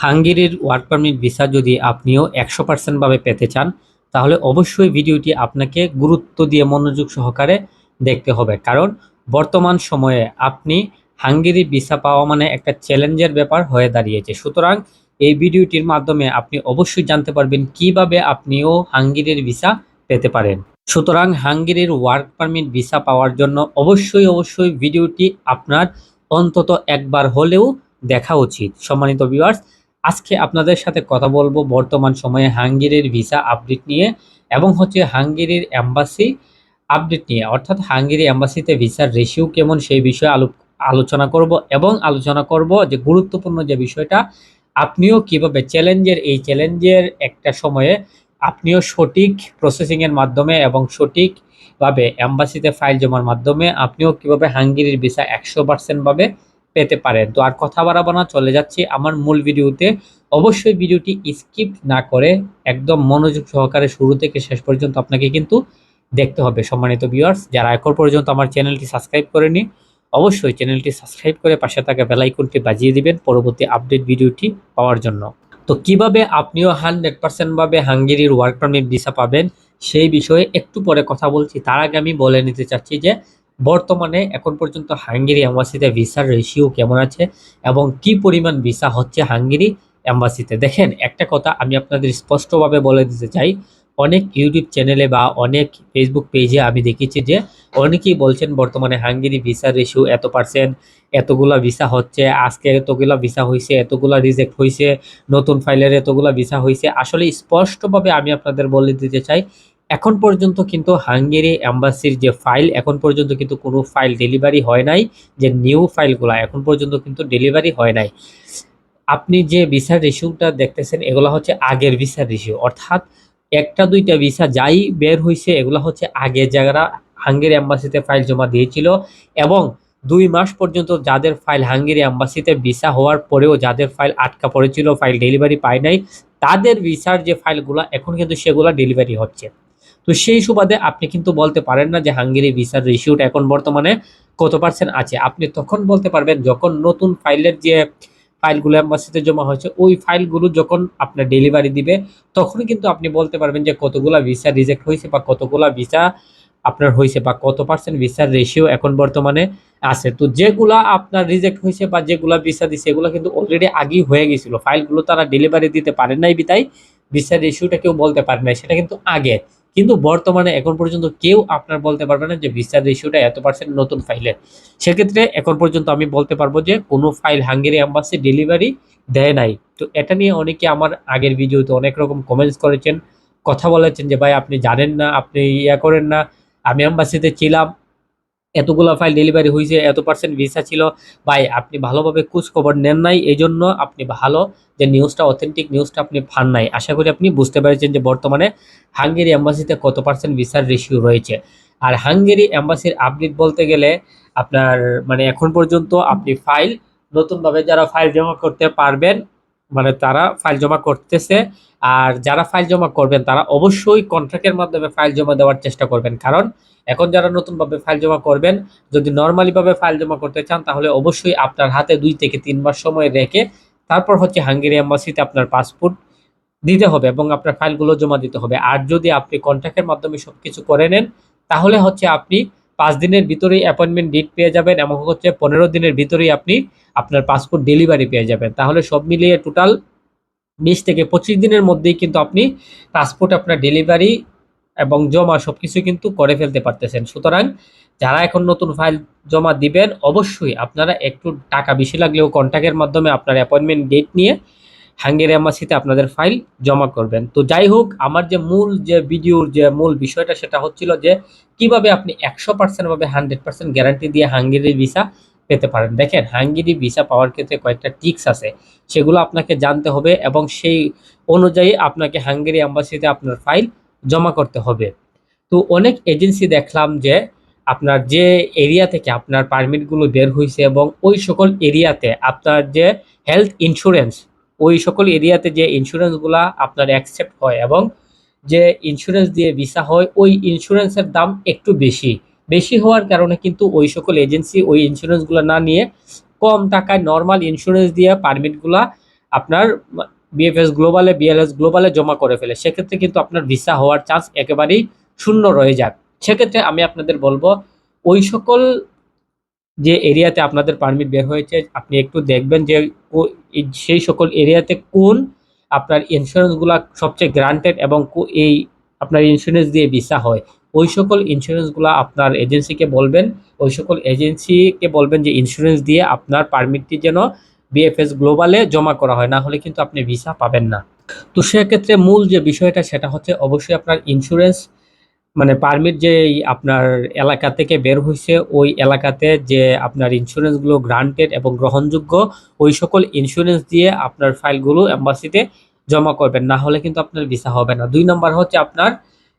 হাঙ্গেরির work permit visa যদি আপনিও একশো পার্সেন্টভাবে পেতে চান, তাহলে অবশ্যই ভিডিওটি আপনাকে গুরুত্ব দিয়ে মনোযোগ সহকারে দেখতে হবে। কারণ বর্তমান সময়ে আপনি হাঙ্গেরি ভিসা পাওয়া মানে একটা চ্যালেঞ্জের ব্যাপার হয়ে দাঁড়িয়েছে। সুতরাং এই ভিডিওটির মাধ্যমে আপনি অবশ্যই জানতে পারবেন কীভাবে আপনিও হাঙ্গেরির ভিসা পেতে পারেন। সুতরাং হাঙ্গেরির ওয়ার্ক পারমিট ভিসা পাওয়ার জন্য অবশ্যই অবশ্যই ভিডিওটি আপনার অন্তত একবার হলেও দেখা উচিত। সম্মানিত ভিউয়ার্স আজকে আপনাদের সাথে কথা বলব বর্তমান সময়ে হাঙ্গেরির ভিসা আপডেট নিয়ে এবং হচ্ছে হাঙ্গেরির অ্যাম্বাসি আপডেট নিয়ে, অর্থাৎ হাঙ্গেরি অ্যাম্বাসিতে ভিসার রেশিও কেমন সেই বিষয়ে আলো আলোচনা করব এবং আলোচনা করব যে গুরুত্বপূর্ণ যে বিষয়টা, আপনিও কীভাবে চ্যালেঞ্জের এই চ্যালেঞ্জের একটা সময়ে আপনিও সঠিক প্রসেসিংয়ের মাধ্যমে এবং সঠিকভাবে অ্যাম্বাসিতে ফাইল জমার মাধ্যমে আপনিও কীভাবে হাঙ্গেরির ভিসা একশো পার্সেন্টভাবে পেতে পারেন। তো আর কথা বাড়াবো না, চলে যাচ্ছি আমার মূল ভিডিওতে। অবশ্যই ভিডিওটি স্কিপ না করে একদম মনোযোগ সহকারে শুরু থেকে শেষ পর্যন্ত আপনাকে কিন্তু দেখতে হবে। সম্মানিত ভিউয়ার্স যারা এখন পর্যন্ত আমার চ্যানেলটি সাবস্ক্রাইব করেনি অবশ্যই চ্যানেলটি সাবস্ক্রাইব করে পাশে থাকা বেলাইকনটি বাজিয়ে দিবেন পরবর্তী আপডেট ভিডিওটি পাওয়ার জন্য। তো কীভাবে আপনিও হান্ড্রেড পার্সেন্টভাবে হাঙ্গেরির ওয়ার্ক পারমিট ভিসা পাবেন সেই বিষয়ে একটু পরে কথা বলছি। তার আগে আমি বলে নিতে চাচ্ছি যে বর্তমানে এখন পর্যন্ত হাঙ্গেরি অ্যাম্বাসিতে ভিসার রেশিও কেমন আছে এবং কি পরিমাণ ভিসা হচ্ছে হাঙ্গেরি অ্যাম্বাসিতে দেখেন, একটা কথা আমি আপনাদের স্পষ্টভাবে বলে দিতে চাই, অনেক ইউটিউব চ্যানেলে বা অনেক ফেসবুক পেজে আমি দেখেছি যে অনেকেই বলছেন বর্তমানে হাঙ্গেরি ভিসার রেশিও এত পার্সেন্ট এতগুলা ভিসা হচ্ছে, আজকে এতগুলা ভিসা হয়েছে এতগুলা রিজেক্ট হয়েছে নতুন ফাইলের এতগুলা ভিসা হয়েছে আসলে স্পষ্টভাবে আমি আপনাদের বলে দিতে চাই এখন পর্যন্ত কিন্তু হাঙ্গেরি অ্যাম্বাসির যে ফাইল, এখন পর্যন্ত কিন্তু কোনো ফাইল ডেলিভারি হয় নাই, যে নিউ ফাইলগুলো এখন পর্যন্ত কিন্তু ডেলিভারি হয় নাই। আপনি যে ভিসার রিসিউটা দেখতেছেন, এগুলো হচ্ছে আগের ভিসার রিসিউ। অর্থাৎ একটা দুইটা ভিসা যাই বের হয়েছে এগুলো হচ্ছে আগের যারা হাঙ্গেরি অ্যাম্বাসিতে ফাইল জমা দিয়েছিল এবং দুই মাস পর্যন্ত যাদের ফাইল হাঙ্গেরি অ্যাম্বাসিতে ভিসা হওয়ার পরেও যাদের ফাইল আটকা পড়েছিল, ফাইল ডেলিভারি পায় নাই, তাদের ভিসার যে ফাইলগুলো, এখন কিন্তু সেগুলো ডেলিভারি হচ্ছে। তো সেই সুবাদে আপনি কিন্তু বলতে পারেন না যে হাঙ্গেরি ভিসার রেশিওটা এখন বর্তমানে কত পার্সেন্ট আছে। আপনি তখন বলতে পারবেন যখন নতুন ফাইলের যে ফাইলগুলো অ্যাম্বাসিতে জমা হয়েছে, ওই ফাইলগুলো যখন আপনার ডেলিভারি দিবে, তখন কিন্তু আপনি বলতে পারবেন যে কতগুলা ভিসা রিজেক্ট হয়েছে বা কতগুলা ভিসা আপনার হয়েছে বা কত পার্সেন্ট ভিসার রেশিও এখন বর্তমানে আছে। তো যেগুলা আপনার রিজেক্ট হয়েছে বা যেগুলা ভিসা দিছে, এগুলো কিন্তু অলরেডি আগেই হয়ে গেছিল। ফাইলগুলো তারা ডেলিভারি দিতে পারেন নাই বিতাই ভিসার রেশিওটা কেউ বলতে পারে নাই, সেটা কিন্তু আগে। কিন্তু বর্তমানে এখন পর্যন্ত কেউ আপনার বলতে পারবে না যে ভিসার রেশিওটা এত পার্সেন্ট নতুন ফাইলের সেক্ষেত্রে এখন পর্যন্ত আমি বলতে পারব যে কোনো ফাইল হাঙ্গেরি অ্যাম্বাসি ডেলিভারি দেয় নাই। তো এটা নিয়ে অনেকে আমার আগের ভিডিওতে অনেক রকম কমেন্টস করেছেন, কথা বলেছেন যে, ভাই, আপনি জানেন না, আপনি ইয়া করেন না। আমি অ্যাম্বাসিতে ছিলাম এতগুলো ফাইল ডেলিভারি হয়েছে এত পার্সেন্ট ভিসা ছিল। ভাই, আপনি ভালোভাবে খোঁজ খবর নেন নাই এই জন্য আপনি ভালো যে নিউজটা অথেন্টিক নিউজটা আপনি ফান নাই। আশা করি আপনি বুঝতে পেরেছেন যে বর্তমানে হাঙ্গেরি অ্যাম্বাসিতে কত পার্সেন্ট ভিসার রেশিও রয়েছে। আর হাঙ্গেরি অ্যাম্বাসির আপডেট বলতে গেলে আপনার মানে এখন পর্যন্ত আপনি ফাইল নতুনভাবে যারা ফাইল জমা করতে পারবেন মানে তারা ফাইল জমা করতেছে আর যারা ফাইল জমা করবেন, তারা অবশ্যই কন্ট্রাক্টের মাধ্যমে ফাইল জমা দেওয়ার চেষ্টা করবেন। কারণ এখন যারা নতুনভাবে ফাইল জমা করবেন, যদি নর্মালিভাবে ফাইল জমা করতে চান, তাহলে অবশ্যই আপনার হাতে দুই থেকে তিন মাস সময় রেখে তারপর হচ্ছে হাঙ্গেরি অ্যাম্বাসিতে আপনার পাসপোর্ট দিতে হবে এবং আপনার ফাইলগুলো জমা দিতে হবে। আর যদি আপনি কন্ট্রাক্টের মাধ্যমে সব কিছু করে নেন, তাহলে হচ্ছে আপনি পাঁচ দিনের ভিতরেই অ্যাপয়েন্টমেন্ট ডেট পেয়ে যাবেন এবং হচ্ছে পনেরো দিনের ভিতরেই আপনি আপনার পাসপোর্ট ডেলিভারি পেয়ে যাবেন। তাহলে সব মিলিয়ে টোটাল বিশ থেকে পঁচিশ দিনের মধ্যেই কিন্তু আপনি পাসপোর্ট আপনার ডেলিভারি এবং জমা সব কিছু কিন্তু করে ফেলতে পারতেছেন। সুতরাং যারা এখন নতুন ফাইল জমা দিবেন, অবশ্যই আপনারা একটু টাকা বেশি লাগলেও কন্ট্যাক্টের মাধ্যমে আপনার অ্যাপয়েন্টমেন্ট ডেট নিয়ে হাঙ্গেরি অ্যাম্বাসিতে আপনাদের ফাইল জমা করবেন। তো যাই হোক, আমার যে মূল যে ভিডিওর যে মূল বিষয়টা, সেটা হচ্ছিল যে, কীভাবে আপনি একশো পার্সেন্ট ভাবে হান্ড্রেড পার্সেন্ট গ্যারান্টি দিয়ে হাঙ্গেরির ভিসা পেতে পারেন। দেখেন, হাঙ্গেরি ভিসা পাওয়ার ক্ষেত্রে কয়েকটা টিক্স আছে। সেগুলো আপনাকে জানতে হবে এবং সেই অনুযায়ী আপনাকে হাঙ্গেরি অ্যাম্বাসিতে আপনার ফাইল জমা করতে হবে। তো অনেক এজেন্সি দেখলাম যে, আপনার যে এরিয়া থেকে আপনার পারমিটগুলো বের হয়েছে এবং ওই সকল এরিয়াতে আপনার যে হেলথ ইন্স্যুরেন্স ওই সকল এরিয়াতে যে ইন্স্যুরেন্সগুলা আপনার অ্যাকসেপ্ট হয় এবং যে ইন্স্যুরেন্স দিয়ে ভিসা হয়, ওই ইন্স্যুরেন্সের দাম একটু বেশি। বেশি হওয়ার কারণে কিন্তু ওই সকল এজেন্সি ওই ইন্স্যুরেন্সগুলো না নিয়ে কম টাকায় নর্মাল ইন্স্যুরেন্স দিয়ে পারমিটগুলা আপনার বিএফএস গ্লোবালে বিএলএস গ্লোবালে জমা করে ফেলে। সেক্ষেত্রে কিন্তু আপনার ভিসা হওয়ার চান্স একেবারেই শূন্য রয়ে যায়। সেক্ষেত্রে আমি আপনাদের বলব, ওই সকল যে এরিয়াতে আপনাদের পারমিট বের হয়েছে, আপনি একটু দেখবেন যে সেই সকল এরিয়াতে কোন আপনার ইন্স্যুরেন্সগুলো সবচেয়ে গ্রান্টেড এবং এই আপনার ইন্স্যুরেন্স দিয়ে ভিসা হয়। ওই সকল ইন্স্যুরেন্সগুলো আপনার এজেন্সিকে বলবেন, ওই সকল এজেন্সিকে বলবেন যে ইন্স্যুরেন্স দিয়ে আপনার পারমিটটি যেন বিএফএস গ্লোবালে জমা করা হয়, না হলে কিন্তু আপনি ভিসা পাবেন না। তো সেক্ষেত্রে মূল যে বিষয়টা, সেটা হচ্ছে অবশ্যই আপনার ইন্স্যুরেন্স মানে পারমিট যে আপনার এলাকা থেকে বের হয়েছে ওই এলাকাতে যে আপনার ইন্স্যুরেন্সগুলো গ্রান্টেড এবং গ্রহণযোগ্য, ওই সকল ইন্স্যুরেন্স দিয়ে আপনার ফাইলগুলো এম্বাসিতে জমা করবেন। না হলে কিন্তু আপনার ভিসা হবে না। দুই নম্বর হচ্ছে আপনার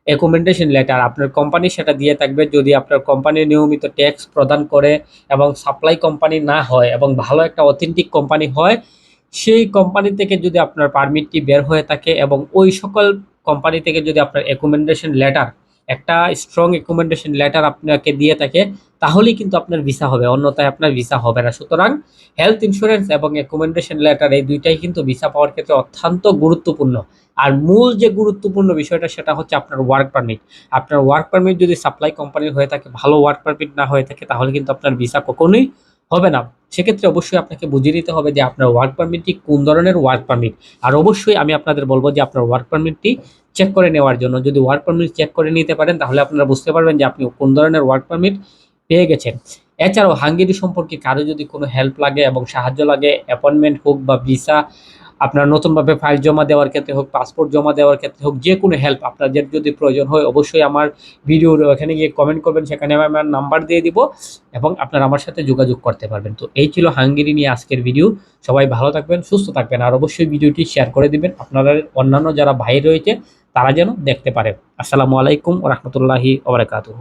রেকমেন্ডেশন লেটার আপনার কোম্পানি সেটা দিয়ে থাকবে যদি আপনার কোম্পানি নিয়মিত ট্যাক্স প্রদান করে এবং সাপ্লাই কোম্পানি না হয় এবং ভালো একটা অথেন্টিক কোম্পানি হয়, সেই কোম্পানি থেকে যদি আপনার পারমিটটি বের হয়ে থাকে এবং ওই সকল কোম্পানি থেকে যদি আপনার রেকমেন্ডেশন লেটার একটা স্ট্রং রেকমেন্ডেশন লেটার আপনাকে দিয়ে থাকে, তাহলেই কিন্তু আপনার ভিসা হবে, অন্যথায় আপনার ভিসা হবে না। সুতরাং হেলথ ইন্স্যুরেন্স এবং রেকমেন্ডেশন লেটার এই দুইটাই কিন্তু ভিসা পাওয়ার ক্ষেত্রে অত্যন্ত গুরুত্বপূর্ণ। আর মূল যে গুরুত্বপূর্ণ বিষয়টা, সেটা হচ্ছে আপনার ওয়ার্ক পারমিট আপনার ওয়ার্ক পারমিট যদি সাপ্লাই কোম্পানির হয়ে থাকে, ভালো ওয়ার্ক পারমিট না হয়ে থাকে, তাহলে কিন্তু আপনার ভিসা কখনোই হবে না। সেক্ষেত্রে অবশ্যই আপনাকে বুঝিয়ে দিতে হবে যে আপনার ওয়ার্ক পারমিটটি কোন ধরনের ওয়ার্ক পারমিট আর অবশ্যই আমি আপনাদের বলব যে আপনার ওয়ার্ক পারমিটটি চেক করে নেওয়ার জন্য। যদি ওয়ার্ক পারমিট চেক করে নিতে পারেন, তাহলে আপনারা বুঝতে পারবেন যে আপনি কোন ধরনের ওয়ার্ক পারমিট পেয়ে গেছেন। এছাড়াও হাঙ্গেরি সম্পর্কে কারও যদি কোনো হেল্প লাগে এবং সাহায্য লাগে অ্যাপয়েন্টমেন্ট হোক বা ভিসা আপনার নতুনভাবে ফাইল জমা দেওয়ার ক্ষেত্রে হোক পাসপোর্ট জমা দেওয়ার ক্ষেত্রে হোক, যে কোনো হেল্প আপনাদের যদি প্রয়োজন হয়, অবশ্যই আমার ভিডিওর ওখানে গিয়ে কমেন্ট করবেন, সেখানে আমি আমার নাম্বার দিয়ে দিব এবং আপনারা আমার সাথে যোগাযোগ করতে পারবেন। তো এই ছিল হাঙ্গেরি নিয়ে আজকের ভিডিও সবাই ভালো থাকবেন, সুস্থ থাকবেন আর অবশ্যই ভিডিওটি শেয়ার করে দিবেন। আপনারা অন্যান্য যারা ভাই রয়েছে, তারা যেন দেখতে পারে। আসসালামু আলাইকুম রহমতুল্লাহি ওবরাকাতুহ